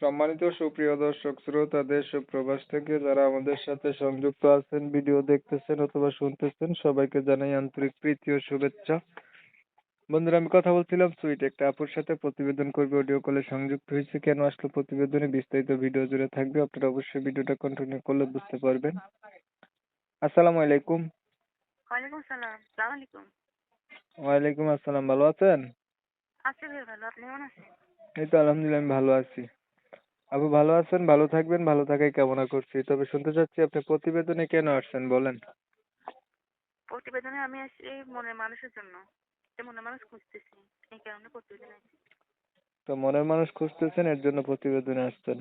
সম্মানিত সুপ্রিয় দর্শক শ্রোতা দেশ ও প্রবাস থেকে যারা আমাদের সাথে সংযুক্ত আছেন ভিডিও দেখতেছেন অথবা শুনতেছেন সবাইকে জানাই আন্তরিক প্রীতি ও শুভেচ্ছা। বন্ধুরা আমি কথা বলছিলাম সুইট একটা আপুর সাথে প্রতিবেদন করবে অডিও কলে সংযুক্ত হয়েছে। কেন আসলো প্রতিবেদনে? বিস্তারিত ভিডিও জুড়ে থাকবে আপনারা অবশ্যই ভিডিওটা কন্টিনিউ করলে বুঝতে পারবেন। আসসালামু আলাইকুম। ওয়ালাইকুম সালাম সালাম আলাইকুম। ওয়ালাইকুম আসসালাম ভালো আছেন? আছি ভালো। আপনি কেমন আছেন? এই তো আলহামদুলিল্লাহ আমি ভালো আছি। আপু ভালো আছেন? ভালো থাকবেন ভালো থাকাই কামনা করছি। তবে শুনতে চাচ্ছি আপনি প্রতিবেদনে কেন আসছেন বলেন? প্রতিবেদনে আমি আসছি মনের মানুষের জন্য। মনের মানুষ খুঁজতেছি এই কারণে প্রতিবেদনে আসছি। তো মনের মানুষ খুঁজতেছেন এর জন্য প্রতিবেদনে আসছেন।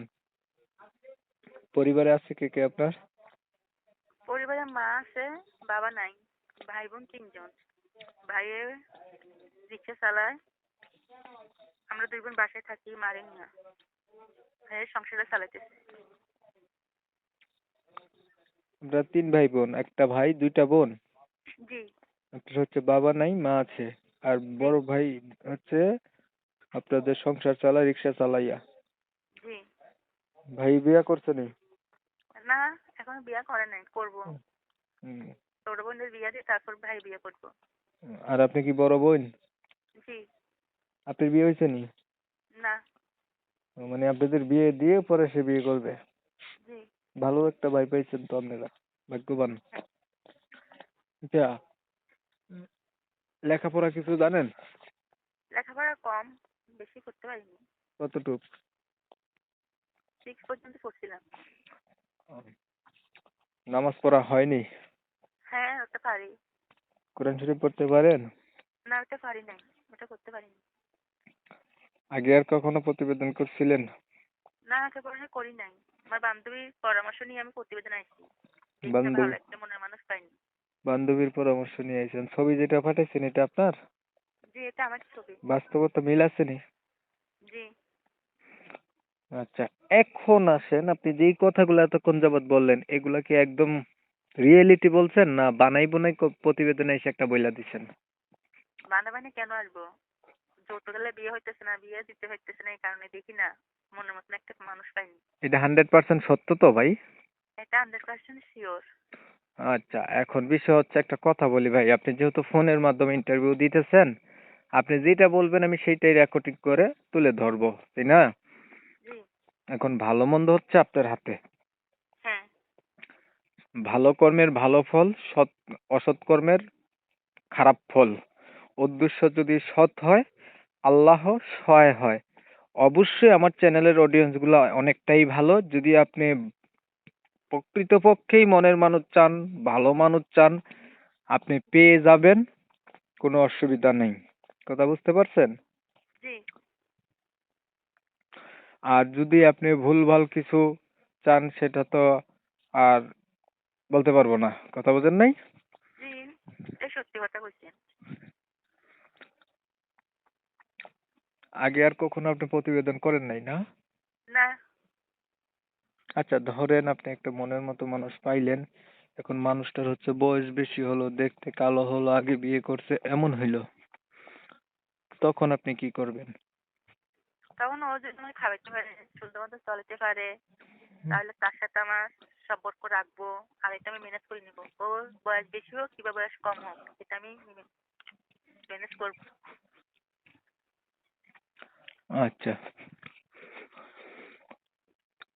পরিবারে আছে কে কে আপনার? পরিবারে মা আছে বাবা নাই ভাই বোন তিনজন। ভাইয়ের রিক্সা চালায় আমরা দুই বোন বাসায় থাকি মারে না সংসারটা চালাইতেছে। আপনারা তিন ভাই বোন একটা ভাই দুইটা বোন। জি। আপনার হচ্ছে বাবা নাই মা আছে। আর বড় ভাই হচ্ছে আপনাদের সংসার চালায় রিক্সা চালাইয়া। জি। ভাই বিয়া করছে নি? না এখনও বিয়ে করে নাই করব। হুম। ছোট বোনদের বিয়ে দিয়ে তারপর ভাই বিয়ে করব। আর আপনি কি বড় বোন? জি। আপনার বিয়ে হয়েছে নি? না। মানে আপনাদের বিয়ে দিয়ে পরে সে বিয়ে করবে। জি। ভালো একটা ভাই পাইছেন তো আপনারা ভাগ্যবান। আচ্ছা লেখাপড়া কিছু জানেন? লেখাপড়া কম বেশি করতে পারিনি। কতটুক? সিক্স পর্যন্ত পড়ছিলাম। নামাজ পড়া হয়নি? হ্যাঁ ওটা পারি। কোরআন শরীফ পড়তে পারেন? না ওটা পারি নাই ওটা করতে পারিনি। আগে আর কখনো প্রতিবেদন করছিলেন? না একেবারে করি নাই। আমার বান্ধবীর পরামর্শ নিয়ে আমি প্রতিবেদন দেখতে বান্ধবী মনের মানুষ পাইনি। বান্ধবীর পরামর্শ নিয়ে আইছেন। ছবি যেটা পাঠাইছেন এটা আপনার? জি এটা আমার ছবি। বাস্তবতা মিল আছে নি? জি। আচ্ছা এখন আসেন। আপনি যেই কথাগুলো এতক্ষণ যাবত বললেন এগুলা কি একদম রিয়েলিটি বলছেন না বানাই বুনাই প্রতিবেদনে এসে একটা বইলা দিছেন? বানা বানি কেন আসব? বিয়ে হইতেছে না বিয়ে দিতে হইতেছে না এই কারণে দেখি না মনের মতন একটা মানুষ পাইনি। এটা হান্ড্রেড পার্সেন্ট সত্য তো ভাই? এটা হান্ড্রেড পার্সেন্ট শিওর আচ্ছা এখন বিষয় হচ্ছে একটা কথা বলি ভাই আপনি যেহেতু ফোনের মাধ্যমে ইন্টারভিউ দিতেছেন আপনি যেটা বলবেন আমি সেইটাই রেকর্ডিং করে তুলে ধরবো তাই না? এখন ভালো মন্দ হচ্ছে আপনার হাতে। হ্যাঁ। ভালো কর্মের ভালো ফল সৎ অসৎ কর্মের খারাপ ফল। উদ্দেশ্য যদি সৎ হয় আল্লাহ সহায় হয়। অবশ্যই আমার চ্যানেলের অডিয়েন্সগুলো অনেকটাই ভালো। যদি আপনি প্রকৃতপক্ষেই মনের মানুষ চান ভালো মানুষ চান আপনি পেয়ে যাবেন। কোনো অসুবিধা নেই। কথা বুঝতে পারছেন? আর যদি আপনি ভুলভাল কিছু চান সেটা তো আর বলতে পারব না। কথা বোঝেন নাই? সত্যি কথা বলছেন। আগে আর কখনো আপনি প্রতিবেদন করেন নাই না? না। আচ্ছা ধরেন আপনি একটা মনের মতো মানুষ পাইলেন এখন মানুষটার হচ্ছে বয়স বেশি হলো দেখতে কালো হলো আগে বিয়ে করছে এমন হইল। তখন আপনি কি করবেন? তখন ও যদি আমাকে খাওয়াইতে পারে সুন্দর মতো চলাতে পারে তাহলে তার সাথে আমার সম্পর্ক রাখব আর এটা আমি ম্যানেজ করে নিবো। ওর বয়স বেশি হোক কিংবা বয়স কম হোক এটা আমি ম্যানেজ করব। আচ্ছা।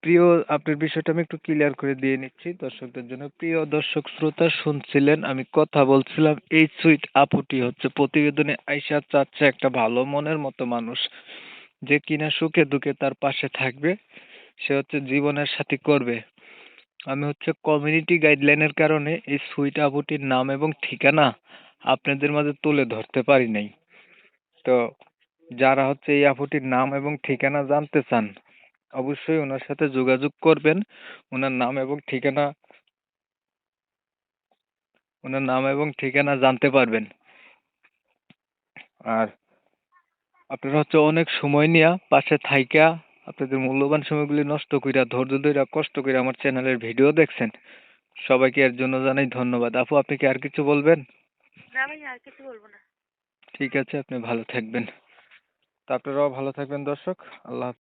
প্রিয় আপনার বিষয়টা আমি একটু ক্লিয়ার করে দিয়ে নিচ্ছি দর্শকদের জন্য। প্রিয় দর্শক, শ্রোতা শুনছিলেন, আমি কথা বলছিলাম, এই সুইট আপুটি হচ্ছে প্রতিবেদনে আইসা চাচ্ছে একটা ভালো মনের মতো মানুষ। যে কিনা সুখে দুঃখে তার পাশে থাকবে, সে হচ্ছে জীবনের সাথী করবে। আমি হচ্ছে কমিউনিটি গাইডলাইনের কারণে এই সুইট আপুটির নাম এবং ঠিকানা আপনাদের মাঝে তুলে ধরতে পারি নাই। তো যারা হচ্ছে এই আপুটির নাম এবং ঠিকানা জানতে চান অবশ্যই ওনার সাথে যোগাযোগ করবেন। ওনার নাম এবং ঠিকানা ওনার নাম এবং ঠিকানা জানতে পারবেন। আর আপনারা হচ্ছে অনেক সময় নিয়া পাশে থাইকা আপনাদের মূল্যবান সময়গুলি নষ্ট কইরা ধৈর্য ধইরা কষ্ট করে আমার চ্যানেলের ভিডিও দেখছেন। সবাইকে এর জন্য জানাই ধন্যবাদ। আপু আপনি কি আর কিছু বলবেন? না ভাই আর কিছু বলব না। ঠিক আছে আপনি ভালো থাকবেন। তা আপনারাও ভালো থাকবেন দর্শক আল্লাহ।